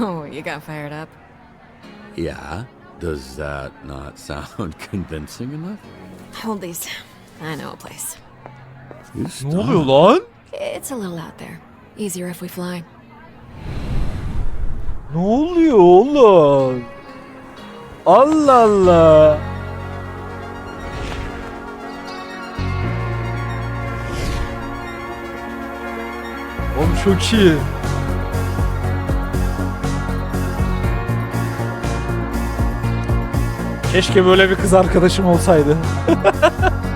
Oh, you got fired up? Yeah. Does that not sound convincing enough? Hold these. I know a place. You Ne stop. lan? It's a little out there. Easier if we fly. Ne oluyor oğlum? Allah Allah. Oğlum çok iyi. Keşke böyle bir kız arkadaşım olsaydı.